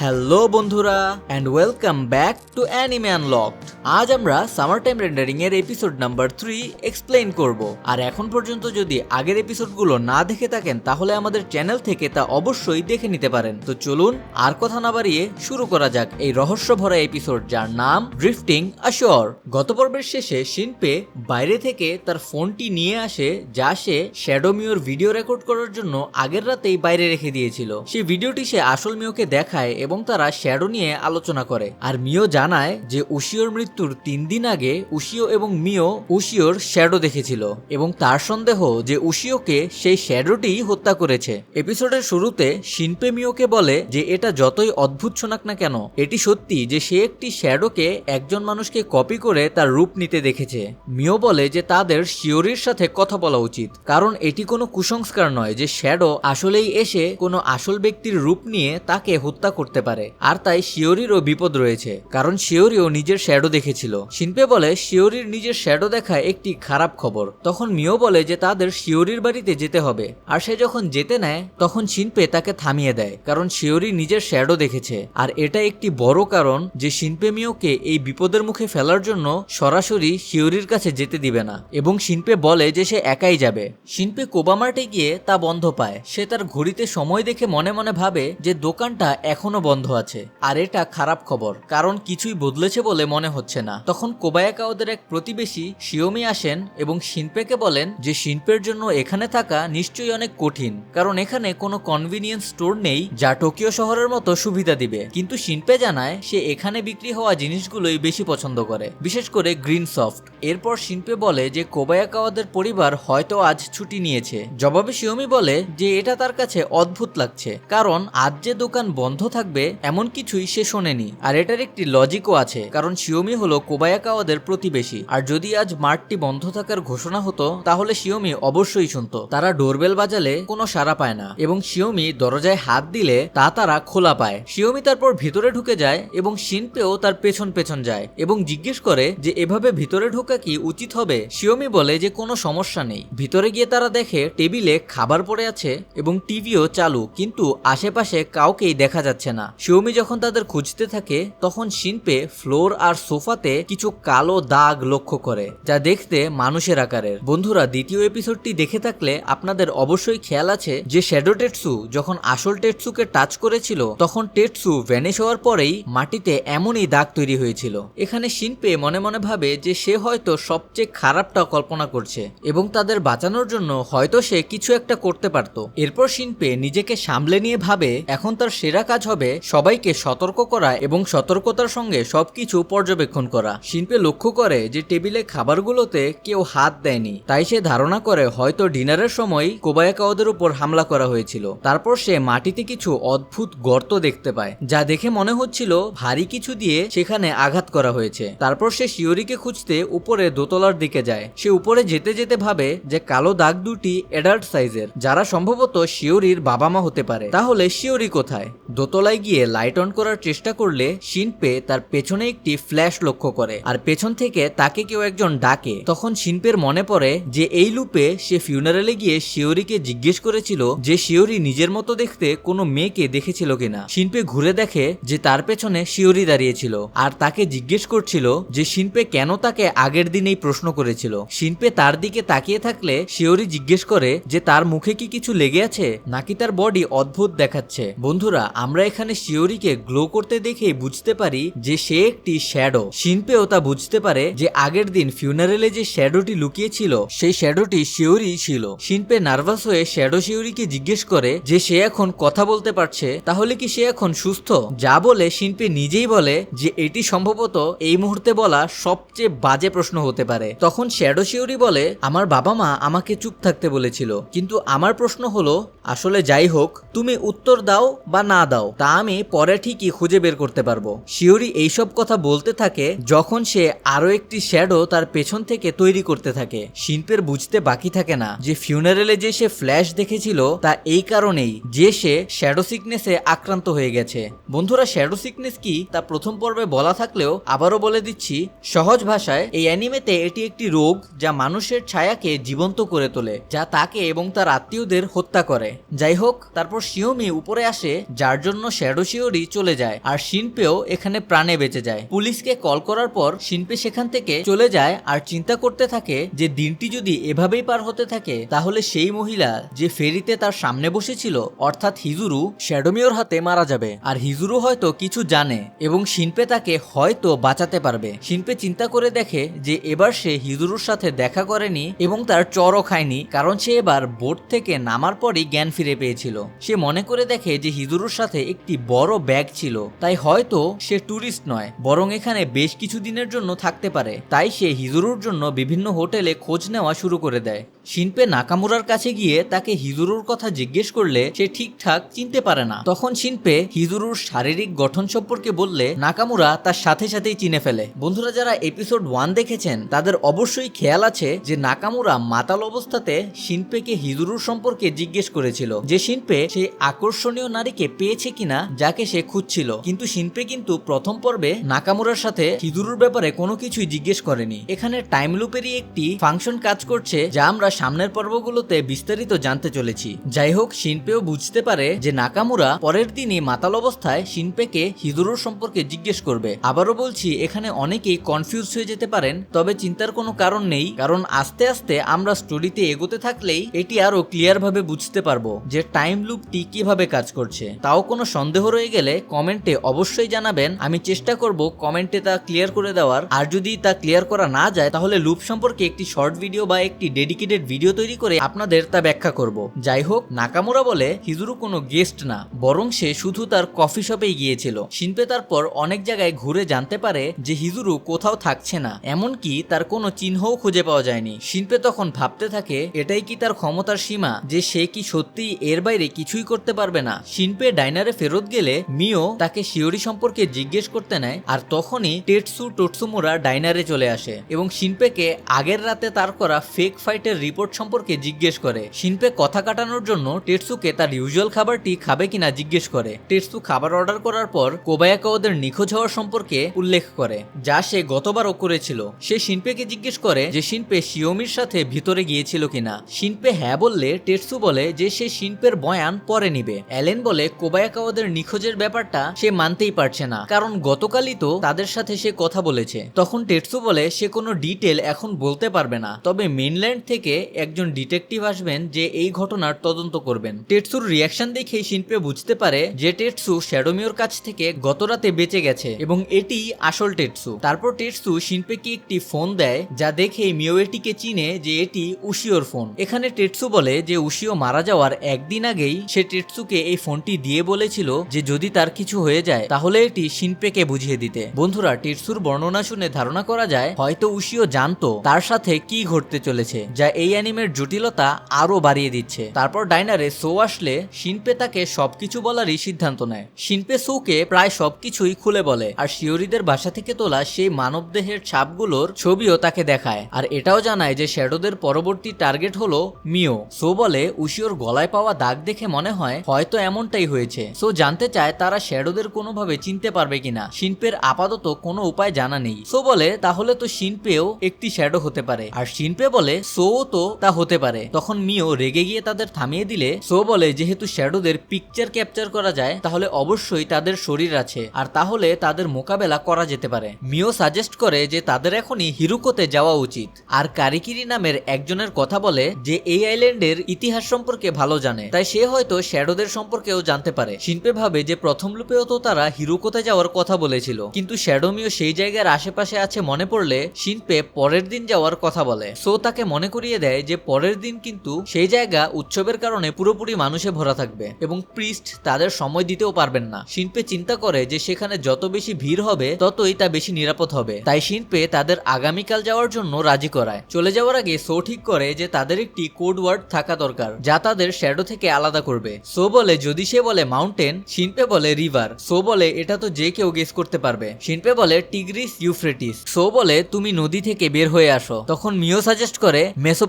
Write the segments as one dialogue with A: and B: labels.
A: Hello বন্ধুরা and welcome back to anime unlocked আজ আমরা সামার টাইম রেন্ডারিং এর এপিসোড নাম্বার থ্রি এক্সপ্লেইন করব। আর এখন পর্যন্ত যদি আগের এপিসোডগুলো না দেখে থাকেন, তাহলে আমাদের চ্যানেল থেকে তা অবশ্যই দেখে নিতে পারেন। তো চলুন, আর কথা না বাড়িয়ে শুরু করা যাক এই রহস্য ভরা এপিসোড যার নাম ড্রিফটিং আশোর গত পর্বের শেষে শিনপে বাইরে থেকে তার ফোনটি নিয়ে আসে, যা সে শ্যাডো মিওর ভিডিও রেকর্ড করার জন্য আগের রাতেই বাইরে রেখে দিয়েছিল। সেই ভিডিওটি সে আসল মিওকে দেখায় এবং তারা শ্যাডো নিয়ে আলোচনা করে। আর মিও জানায় যে উশিওর মৃত্যুর তিন দিন আগে উশিও এবং মিও উশিওর শ্যাডো দেখেছিল এবং তার সন্দেহ যে উশিওকে সেই শ্যাডোটি হত্যা করেছে। এপিসোডের শুরুতে শিনপে মিওকে বলে যে এটা যতই অদ্ভুত শোনাক না কেন, এটি সত্যি যে সে একটি শ্যাডোকে একজন মানুষকে কপি করে তার রূপ নিতে দেখেছে। মিও বলে যে তাদের শিওরির সাথে কথা বলা উচিত, কারণ এটি কোনো কুসংস্কার নয় যে শ্যাডো আসলেই এসে কোনো আসল ব্যক্তির রূপ নিয়ে তাকে হত্যা করতে পারে। আর তাই শিওরিরও বিপদ রয়েছে, কারণ শিওরিও নিজের শ্যাডো দেখেছিল। শিনপে বলে, শিওরির নিজের শ্যাডো দেখা একটি খারাপ খবর। তখন মিও বলে যে তাদের শিওরির বাড়িতে যেতে হবে। আর সে যখন যেতে নেয়, তখন শিনপে তাকে থামিয়ে দেয়, কারণ শিওরি নিজের শ্যাডো দেখেছে। আর এটা একটি বড় কারণ যে শিনপে মিওকে এই বিপদের মুখে ফেলার জন্য সরাসরি শিওরির কাছে যেতে দিবে না। এবং শিনপে বলে যে সে একাই যাবে। শিনপে কোবামার্টে গিয়ে তা বন্ধ পায়। সে তার ঘড়িতে সময় দেখে মনে মনে ভাবে যে দোকানটা এখনও বন্ধ আছে। আর এটা খারাপ খবর, কারণ কিছুই বদলেছে বলে মনে হচ্ছে না। তখন কোবায়াকা ওদের এক প্রতিবেশী শিওমি আসেন এবং শিনপেকে বলেন যে শিল্পের জন্য এখানে থাকা নিশ্চয়ই অনেক কঠিন, কারণ এখানে কোনো কনভিনিয়েন্স স্টোর নেই যা টোকিও শহরের মতো সুবিধা দিবে। কিন্তু শিল্পে জানায় সে এখানে বিক্রি হওয়া জিনিসগুলোই বেশি পছন্দ করে, বিশেষ করে গ্রিন সফট এরপর শিল্পে বলে যে কোবায়াকাওয়াদের পরিবার হয়তো আজ ছুটি নিয়েছে। জবাবে শিওমি বলে যে এটা তার কাছে অদ্ভুত লাগছে, কারণ আজ যে দোকান বন্ধ থাকবে এমন কিছুই সে শোনেনি। আর এটার একটি লজিকও আছে, কারণ শিওমি হলো কোবায়াকাওয়াদের প্রতিবেশী। আর যদি আজ মার্টটি বন্ধ থাকার ঘোষণা হতো, তাহলে শিওমি অবশ্যই শুনতো। তারা ডোরবেল বাজালে কোনো সাড়া পায় না, এবং শিওমি দরজায় হাত দিলে তা তারা খোলা পায়। শিওমি তারপর ভিতরে ঢুকে যায়, এবং শিনপেও তার পেছন পেছন যায়, এবং জিজ্ঞেস করে যে এভাবে ভিতরে ঢোকা কি উচিত হবে? শিওমি বলে যে কোনো সমস্যা নেই। ভিতরে গিয়ে তারা দেখে টেবিলে খাবার পড়ে আছে, এবং টিভিও চালু, কিন্তু আশেপাশে কাউকেই দেখা যাচ্ছে না। শিওমি যখন তাদের খুঁজতে থাকে, তখন শিনপে ফ্লোর আর সোফাতে কিছু কালো দাগ লক্ষ্য করে, যা দেখতে মানুষের আকারের। বন্ধুরা, দ্বিতীয় এপিসোডটি দেখে থাকলে আপনাদের অবশ্যই খেয়াল আছে যে শ্যাডো টেটসু যখন আসল টেটসুকে টাচ করেছিল, তখন টেটসু ভ্যানিশ হওয়ার পরেই মাটিতে এমনই দাগ তৈরি হয়েছিল। এখানে শিনপে মনে মনে ভাবে যে সে হয়তো সবচেয়ে খারাপটা কল্পনা করছে এবং তাদের বাঁচানোর জন্য হয়তো সে কিছু একটা করতে পারত। এরপর শিনপে নিজেকে সামলে নিয়ে ভাবে, এখন তার সেরা কাজ হবে সবাইকে সতর্ক করা এবং সতর্কতার সঙ্গে সবকিছু পর্যবেক্ষণ করা। শিল্পে লক্ষ্য করে যে টেবিলে খাবারগুলোতে কেউ হাত দেয়নি। তাই সে ধারণা করে হয়তো ডিনারের সময় কোবায়াকাওদের উপর হামলা করা হয়েছিল। তারপর সে মাটিতে কিছু অদ্ভুত গর্ত দেখতে পায়, যা দেখে মনে হচ্ছিল ভারী কিছু দিয়ে সেখানে আঘাত করা হয়েছে। তারপর সে শিওরিকে খুঁজতে উপরে দোতলার দিকে যায়। সে উপরে যেতে যেতে ভাবে যে কালো দাগ দুটি অ্যাডাল্ট সাইজের, যারা সম্ভবত শিওরির বাবা মা হতে পারে। তাহলে শিওরি কোথায়? দোতলায় গিয়ে লাইট অন করার চেষ্টা করলে শিনপে তার পেছনে একটি ফ্ল্যাশ লক্ষ্য করে। আর পেছন থেকে তাকে কেউ একজন ডাকে। তখন শিনপের মনে পড়ে যে এই লুপে সে ফিউনারেলে গিয়ে শিওরিকে জিজ্ঞেস করেছিল যে শিওরি নিজের মতো দেখতে কোনো মেয়েকে দেখেছিল কিনা। শিনপে ঘুরে দেখে যে তার পেছনে শিওরি দাঁড়িয়েছিল। আর তাকে জিজ্ঞেস করছিল যে শিনপে কেন তাকে আগের দিনেই প্রশ্ন করেছিল। শিনপে তার দিকে তাকিয়ে থাকলে শিওরি জিজ্ঞেস করে যে তার মুখে কি কিছু লেগে আছে? নাকি তার বডি অদ্ভুত দেখাচ্ছে? বন্ধুরা, আমরা এখানে শিওরিকে গ্লো করতে দেখে বুঝতে পারি যে সে একটি শ্যাডো শিনপেও তা বুঝতে পারে যে আগের দিন ফিউনারেলে যে শ্যাডোটি লুকিয়েছিল, সেই শ্যাডোটি শিওরি ছিল। শিনপে নার্ভাস হয়ে শ্যাডো শিওরিকে জিজ্ঞেস করে যে সে এখন কথা বলতে পারছে, তাহলে কি সে এখন সুস্থ? যা বলে শিনপে নিজেই বলে যে এটি সম্ভবত এই মুহূর্তে বলা সবচেয়ে বাজে প্রশ্ন হতে পারে। তখন শ্যাডো শিওরি বলে, আমার বাবা মা আমাকে চুপ থাকতে বলেছিল, কিন্তু আমার প্রশ্ন হলো, আসলে যাই হোক, তুমি উত্তর দাও বা না দাও। তা আমি পরে ঠিকই খুঁজে বের করতে পারব। শিওরি এইসব কথা বলতে থাকে যখন সে আরও একটি শ্যাডো তার পেছন থেকে তৈরি করতে থাকে। শিল্পের বুঝতে বাকি থাকে না যে ফিউনারেলে যে সে ফ্ল্যাশ দেখেছিল তা এই কারণেই যে সে শ্যাডো সিকনেসে আক্রান্ত হয়ে গেছে। বন্ধুরা, শ্যাডো সিকনেস কি? তা প্রথম পর্বে বলা থাকলেও আবারও বলে দিচ্ছি, সহজ ভাষায় এই অ্যানিমেতে এটি একটি রোগ যা মানুষের ছায়াকে জীবন্ত করে তোলে, যা তাকে এবং তার আত্মীয়দের হত্যা করে। যাই হোক, তারপর শিওমি উপরে আসে, যার জন্য শ্যাডো শিওরি চলে যায় আর শিনপেও এখানে প্রাণে বেঁচে যায়। পুলিশকে কল করার পর শিনপে সেখান থেকে চলে যায় আর চিন্তা করতে থাকে যে দিনটি যদি এভাবেই পার হতে থাকে, তাহলে সেই মহিলা যে ফেরিতে তার সামনে বসেছিল, অর্থাৎ হিজুরু, শ্যাডোমিওর হাতে মারা যাবে। আর হিজুরু হয়তো কিছু জানে এবং শিনপে তাকে হয়তো বাঁচাতে পারবে। শিনপে চিন্তা করে দেখে যে এবার সে হিজুরুর সাথে দেখা করেনি এবং তার চরও খায়নি, কারণ সে এবার বোট থেকে নামার পরই জ্ঞান ফিরে পেয়েছিল। সে মনে করে দেখে যে হিজুরুর সাথে একটি বড় ব্যাগ ছিল। তাই হয়তো সে ট্যুরিস্ট নয়, বরং এখানে বেশ কিছু দিনের জন্য থাকতে পারে। তাই সে হিজুরুর জন্য বিভিন্ন হোটেলে খোঁজ নেওয়া শুরু করে দেয়। শিনপে নাকামুরার কাছে গিয়ে তাকে হিজুরুর কথা জিজ্ঞেস করলে সে ঠিকঠাক চিনতে পারে না। তখন শিনপে হিজুরুর শারীরিক গঠন সম্পর্কে বললে, নাকামুরা তার সাথে সাথেই চিনে ফেলে। বন্ধুরা, যারা এপিসোড ওয়ান দেখেছেন, তাদের অবশ্যই খেয়াল আছে যে নাকামুরা মাতাল অবস্থাতে শিনপেকে হিজুরুর সম্পর্কে জিজ্ঞেস করেছিল, যে শিনপে সেই আকর্ষণীয় নারীকে পেয়েছে কিনা, যাকে সে খুঁজছিল। কিন্তু শিনপে কিন্তু প্রথম পর্বে নাকামুরার সাথে হিজুরুর ব্যাপারে কোনো কিছুই জিজ্ঞেস করেনি। এখানে টাইম লুপেরই একটি ফাংশন কাজ করছে, যা আমরা সামনের পর্বগুলোতে বিস্তারিত জানতে চলেছি। যাই হোক শিনপেও বুঝতে পারে যে নাকামুরা পরের দিনই মাতাল অবস্থায় শিনপেকে হিজুরুর সম্পর্কে জিজ্ঞেস করবে। আবারও বলছি, এখানে অনেকেই কনফিউজ হয়ে যেতে পারেন, তবে চিন্তার কোনো কারণ নেই, কারণ আস্তে আস্তে আমরা স্টোরিতে এগোতে থাকলেই এটি আরও ক্লিয়ার ভাবে বুঝতে পারব যে টাইম লুপটি কীভাবে কাজ করছে। তাও কোনো সন্দেহ রয়ে গেলে কমেন্টে অবশ্যই জানাবেন, আমি চেষ্টা করব কমেন্টে তা ক্লিয়ার করে দেওয়ার। আর যদি তা ক্লিয়ার করা না যায়, তাহলে লুপ সম্পর্কে একটি শর্ট ভিডিও বা একটি ডেডিকেটেড ভিডিও তৈরি করে আপনাদের তা ব্যাখ্যা করব। যাই হোক নাকামুরা বলে, হিজুরু কোনো গেস্ট না, বরং সে শুধু তার কফি শপেই গিয়েছিল। শিনপে তারপর অনেক জায়গায় ঘুরে জানতে পারে যে হিজুরু কোথাও থাকছে না, এমনকি তার কোনো চিহ্নও খুঁজে পাওয়া যায়নি। শিনপে তখন ভাবতে থাকে, এটাই কি তার ক্ষমতার সীমা, যে সে কি সত্যিই এর বাইরে কিছুই করতে পারবে না? শিনপে ডাইনারে ফেরত গেলে মিও তাকে শিওরি সম্পর্কে জিজ্ঞেস করতে নেয়, আর তখনই টেটসু টোটসুমুরা ডাইনারে চলে আসে। এবং শিনপেকে আগের রাতে তার করা ফেক ফাইটের রিপোর্ট সম্পর্কে জিজ্ঞেস করে। শিনপে কথা কাটানোর জন্য টেটসুকে তার ইউজুয়াল খাবারটি খাবে কিনা জিজ্ঞেস করে। টেটসু খাবার অর্ডার করার পর কোবায়াকা ওদের নিখোঁজ হওয়ার সম্পর্কে উল্লেখ করে, যা সে গতবারও করেছিল। সে শিনপেকে জিজ্ঞেস করে যে শিনপে শিওমির সাথে ভিতরে গিয়েছিল কিনা। শিনপে হ্যাঁ বললে টেটসু বলে যে সে শিনপের বয়ান পরে নিবে। অ্যালেন বলে কোবায়াকা ওদের নিখোঁজের ব্যাপারটা সে মানতেই পারছে না, কারণ গতকালই তো তাদের সাথে সে কথা বলেছে। তখন টেটসু বলে সে কোনো ডিটেল এখন বলতে পারবে না, তবে মেনল্যান্ড থেকে একজন ডিটেকটিভ আসবেন যে এই ঘটনার তদন্ত করবেন। টেটসুর রিয়াকশন দেখে শিনপে বুঝতে পারে যে টেটসু শ্যাডোমিওর কাছ থেকে গত রাতে বেঁচে গেছে এবং এটি আসল টেটসু। তারপর টেটসু শিনপেকে একটি ফোন দেয় যা দেখে মিও এটিকে চিনে যে এটি উশিওর ফোন। এখানে টেটসু বলে যে উশিও মারা যাওয়ার একদিন আগেই সে টেটসুকে এই ফোনটি দিয়ে বলেছিল যে যদি তার কিছু হয়ে যায়, তাহলে এটি শিনপেকে বুঝিয়ে দিতে। বন্ধুরা, টেটসুর বর্ণনা শুনে ধারণা করা যায়, হয়তো উশিও জানতো তার সাথে কি ঘটতে চলেছে, যা এই অ্যানিমের জটিলতা আরও বাড়িয়ে দিচ্ছে। তারপর ডাইনারে সো আসলে শিনপে তাকে সবকিছু বলারই সিদ্ধান্ত নেয়। শিনপে সোকে প্রায় সবকিছুই খুলে বলে, আর শিওরিদের বাসা থেকে তোলা সেই মানবদেহের ছাপগুলোর ছবিও তাকে দেখায়। আর এটাও জানায় যে শ্যাডোদের পরবর্তী টার্গেট হলো মিও। সো বলে, উশিওর গলায় পাওয়া দাগ দেখে মনে হয় হয়তো এমনটাই হয়েছে। সো জানতে চায় তারা শ্যাডোদের কোনোভাবে চিনতে পারবে কিনা। শিনপের আপাতত কোনো উপায় জানা নেই। সো বলে, তাহলে তো শিনপেও একটি শ্যাডো হতে পারে। আর শিনপে বলে, সো তো তা হতে পারে। তখন মিও রেগে গিয়ে তাদের থামিয়ে দিলে। সো বলে, যেহেতু শ্যাডোদের পিকচার ক্যাপচার করা যায়, তাহলে অবশ্যই তাদের শরীর আছে। আর তাহলে তাদের মোকাবেলা করা যেতে পারে। মিও সাজেস্ট করে যে, তাদের এখনই হিরুকোতে যাওয়া উচিত। আর কারিকিরি নামের একজনের কথা বলে যে, এই আইল্যান্ডের ইতিহাস সম্পর্কে ভালো জানে। তাই সে হয়তো শ্যাডোদের সম্পর্কেও জানতে পারে। শিল্পে ভাবে যে, প্রথম লুপেও তো তারা হিরুকোতে যাওয়ার কথা বলেছিল। কিন্তু শ্যাডোমিও সেই জায়গার আশেপাশে আছে মনে পড়লে শিল্পে পরের দিন যাওয়ার কথা বলে। সো তাকে মনে করিয়ে দেয় যে পরের দিন কিন্তু সেই জায়গা উৎসবের কারণে পুরোপুরি মানুষে ভরা থাকবে এবং প্রিস্ট তাদের সময় দিতেও পারবেন না। শিল্পে চিন্তা করে যে সেখানে যত বেশি ভিড় হবে, ততই তা বেশি নিরাপদ হবে। তাই শিল্পে তাদের আগামীকাল যাওয়ার জন্য রাজি করায়। চলে যাওয়ার আগে সো ঠিক করে যে তাদের একটি কোড ওয়ার্ড থাকা দরকার, যা তাদের শ্যাডো থেকে আলাদা করবে। সো বলে, যদি সে বলে মাউন্টেন শিল্পে বলে রিভার সো বলে, এটা তো যে কেউ গেস করতে পারবে। শিল্পে বলে টিগ্রিস ইউফ্রেটিস সো বলে, তুমি নদী থেকে বের হয়ে আসো। তখন মিও সাজেস্ট করে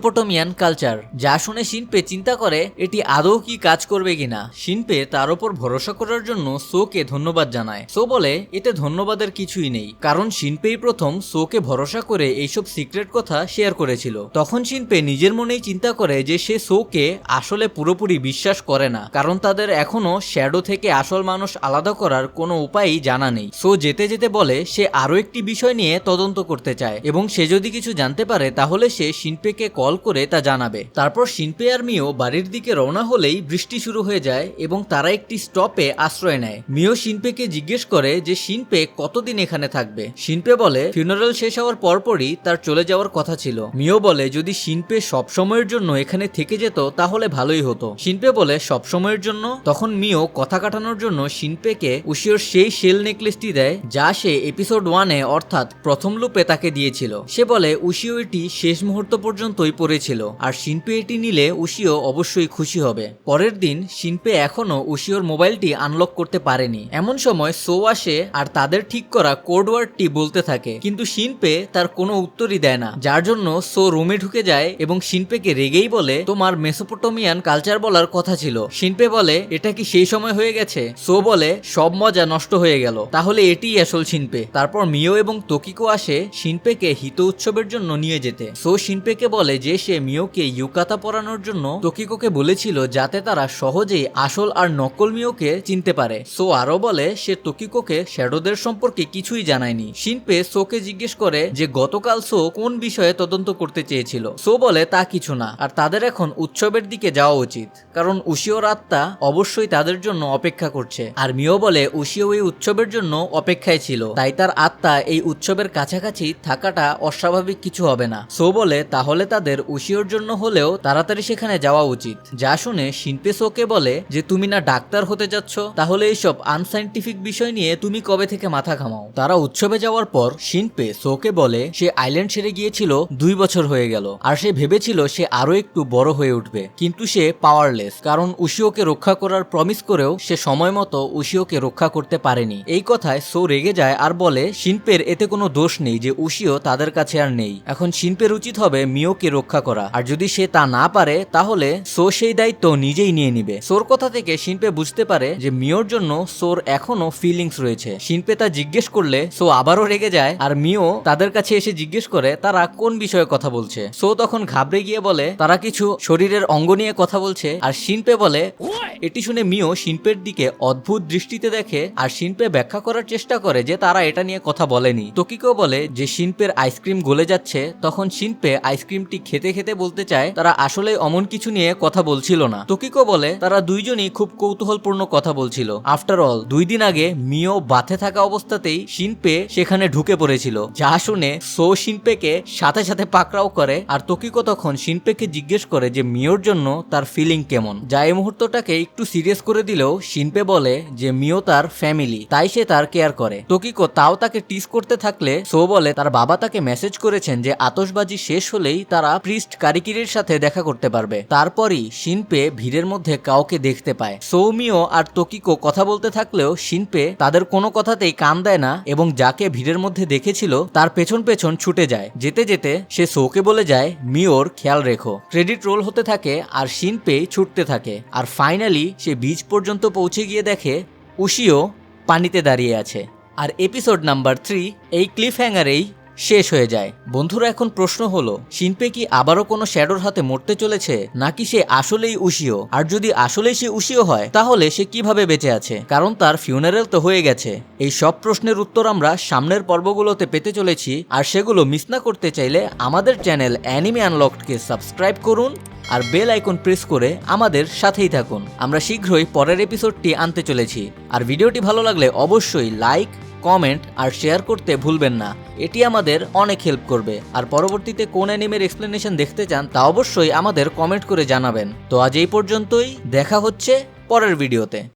A: মেসোপটোমিয়ান কালচার, যা শুনে শিনপে চিন্তা করে এটি আদৌ কি কাজ করবে কিনা। শিনপে তার উপর ভরসা করার জন্য সোকে ধন্যবাদ জানায়। সো বলে, এতে ধন্যবাদের কিছুই নেই। কারণ শিনপেই প্রথম সোকে ভরসা করে এইসব সিক্রেট কথা শেয়ার করেছিল। তখন শিনপে নিজের মনেই চিন্তা করে যে সে সোকে আসলে পুরোপুরি বিশ্বাস করে না, কারণ তাদের এখনও শ্যাডো থেকে আসল মানুষ আলাদা করার কোনো উপায়ই জানা নেই। সো যেতে যেতে বলে, সে আরও একটি বিষয় নিয়ে তদন্ত করতে চায় এবং সে যদি কিছু জানতে পারে, তাহলে সে শিনপেকে কল করে তা জানাবে। তারপর শিনপে আর মিও বাড়ির দিকে রওনা হলেই বৃষ্টি শুরু হয়ে যায় এবং তারা একটি স্টপে আশ্রয় নেয়। মিও শিনপেকে জিজ্ঞেস করে যে শিনপে কতদিন এখানে থাকবে? শিনপে বলে ফিউনারেল শেষ হওয়ার পরপরই তার চলে যাওয়ার কথা ছিল। মিও বলে, যদি শিনপে সব সময়ের জন্য এখানে থেকে যেত, তাহলে ভালোই হতো। শিনপে বলে, সব সময়ের জন্য? তখন মিও কথা কাটানোর জন্য শিনপেকে উশিওর সেই শেল নেকলেসটি দেয়, যা সে এপিসোড ওয়ানে অর্থাৎ প্রথম লুপে তাকে দিয়েছিল। সে বলে উশিও এটি শেষ মুহূর্ত পর্যন্তই পড়েছিল আর শিনপে এটি নিলে উশিও অবশ্যই খুশি হবে। পরের দিন শিনপে এখনও উশিওর মোবাইলটি আনলক করতে পারেনি। এমন সময় সো আসে আর তাদের ঠিক করা কোড ওয়ার্ডটি বলতে থাকে। কিন্তু শিনপে তার কোনো উত্তরই দেয় না। যার জন্য সো রুমে ঢুকে যায় এবং শিনপেকে রেগেই বলে, তোমার মেসোপোটোমিয়ান কালচার বলার কথা ছিল। শিনপে বলে, এটা কি সেই সময় হয়ে গেছে? সো বলে, সব মজা নষ্ট হয়ে গেল। তাহলে এটিই আসল শিনপে। তারপর মিও এবং তোকিকো আসে শিনপেকে হিত উৎসবের জন্য নিয়ে যেতে। সো শিনপেকে বলে যে সে মিওকে ইউকাতা পরানোর জন্য তোকিকোকে বলেছিল যাতে তারা সহজেই আসল আর নকল মিওকে চিনতে পারে। সো আরও বলে, সে তোকিকোকে শ্যাডোদের সম্পর্কে কিছুই জানায়নি। শিনপে সোকে জিজ্ঞেস করে যে গতকাল সো কোন বিষয়ে তদন্ত করতে চেয়েছিল। সো বলে, তা কিছু না। আর তাদের এখন উৎসবের দিকে যাওয়া উচিত। কারণ উশিওর আত্মা অবশ্যই তাদের জন্য অপেক্ষা করছে। আর মিও বলে, উশিও এই উৎসবের জন্য অপেক্ষায় ছিল। তাই তার আত্মা এই উৎসবের কাছাকাছি থাকাটা অস্বাভাবিক কিছু হবে না। সো বলে, তাহলে তাদের উশিওর জন্য হলেও তাড়াতাড়ি সেখানে যাওয়া উচিত। যা শুনে শিনপে সোকে বলে যে, তুমি না ডাক্তার হতে যাচ্ছ, তাহলে এইসব আনসাইন্টিফিক বিষয় নিয়ে তুমি কবে থেকে মাথা ঘামাও? তারা উৎসবে যাওয়ার পর শিনপে সোকে বলে, সে আইল্যান্ড ছেড়ে গিয়েছিল, দুই বছর হয়ে গেল। আর সে ভেবেছিল সে আরও একটু বড় হয়ে উঠবে। কিন্তু সে পাওয়ারলেস কারণ উশিওকে রক্ষা করার প্রমিস করেও সে সময় মতো উশিওকে রক্ষা করতে পারেনি। এই কথায় সো রেগে যায় আর বলে, শিনপের এতে কোনো দোষ নেই যে, উশিও তাদের কাছে আর নেই। এখন শিনপের উচিত হবে মিওকে রক্ষা করা। আর যদি সে তা না পারে, তাহলে সো সেই দায়িত্ব নিজেই নিয়ে নিবে। সোর কথা থেকে শিনপে বুঝতে পারে যে মিওর জন্য সোর এখনও ফিলিংস রয়েছে। শিনপে তা জিজ্ঞেস করলে সো আবারও রেগে যায়, আর মিও তাদের কাছে এসে জিজ্ঞেস করে, তারা কোন বিষয়ে কথা বলছে? সো তখন ঘাবড়ে গিয়ে বলে, তারা কিছু শরীরের অঙ্গ নিয়ে কথা বলছে, আর শিনপে বলে, এটি শুনে মিও শিনপের দিকে অদ্ভুত দৃষ্টিতে দেখে, আর শিনপে ব্যাখ্যা করার চেষ্টা করে যে তারা এটা নিয়ে কথা বলেনি। তোকিকেও বলে যে শিনপের আইসক্রিম গলে যাচ্ছে, তখন শিনপে আইসক্রিমটি খেতে খেতে খেতে বলতে চায়, তারা আসলে অমন কিছু নিয়ে কথা বলছিল না। তোকিকো বলে, তারা দুইজনই খুব কৌতূহলপূর্ণ কথা বলছিল। আফটার অল দুই দিন আগে মিও বাথে থাকা অবস্থাতেই শিনপে সেখানে ঢুকে পড়েছিল। যা শুনে সো শিনপেকে সাথে সাথে পাকড়াও করে আর তোকিকো তখন শিনপেকে জিজ্ঞেস করে যে মিওর জন্য তার ফিলিং কেমন। যা এই মুহূর্তটাকে একটু সিরিয়াস করে দিলেও শিনপে বলে যে মিও তার ফ্যামিলি তাই সে তার কেয়ার করে। তোকিকো তাও তাকে টিস করতে থাকলে সো বলে, তার বাবা তাকে মেসেজ করেছেন যে আতশবাজি শেষ হলেই তারা প্রিস্ট কারিকিরির সাথে দেখা করতে পারবে। তারপরই শিনপে ভিড়ের মধ্যে কাউকে দেখতে পায়। সৌমিও আর তোকিকো কথা বলতে থাকলেও শিনপে তাদের কোনো কথাতেই কান দেয় না এবং যাকে ভিড়ের মধ্যে দেখেছিল তার পেছন পেছন ছুটে যায়। যেতে যেতে সে সৌকে বলে যায়, মিওর, খেয়াল রেখো। ক্রেডিট রোল হতে থাকে আর শিনপে ছুটতে থাকে। আর ফাইনালি সে বিচ পর্যন্ত পৌঁছে গিয়ে দেখে উশিও পানিতে দাঁড়িয়ে আছে। আর এপিসোড নাম্বার থ্রি এই ক্লিফ হ্যাঙ্গারেই শেষ হয়ে যায়। বন্ধুরা, এখন প্রশ্ন হলো, শিনপে কি আবারও কোনো শ্যাডোর হাতে মরতে চলেছে, নাকি সে আসলেই উশিও আর যদি আসলেই সে উশিও হয়, তাহলে সে কীভাবে বেঁচে আছে? কারণ তার ফিউনারেল তো হয়ে গেছে। এই সব প্রশ্নের উত্তর আমরা সামনের পর্বগুলোতে পেতে চলেছি, আর সেগুলো মিস না করতে চাইলে আমাদের চ্যানেল অ্যানিমে আনলকডকে সাবস্ক্রাইব করুন, আর বেল আইকন প্রেস করে আমাদের সাথেই থাকুন। আমরা শীঘ্রই পরের এপিসোডটি আনতে চলেছি। আর ভিডিওটি ভালো লাগলে অবশ্যই লাইক কমেন্ট আর শেয়ার করতে ভুলবেন না। এটি আমাদের অনেক হেল্প করবে। আর পরবর্তীতে কোন অ্যানিমের এক্সপ্লেনেশন দেখতে চান, তা অবশ্যই আমাদের কমেন্ট করে জানাবেন। তো আজ এই পর্যন্তই, দেখা হচ্ছে পরের ভিডিওতে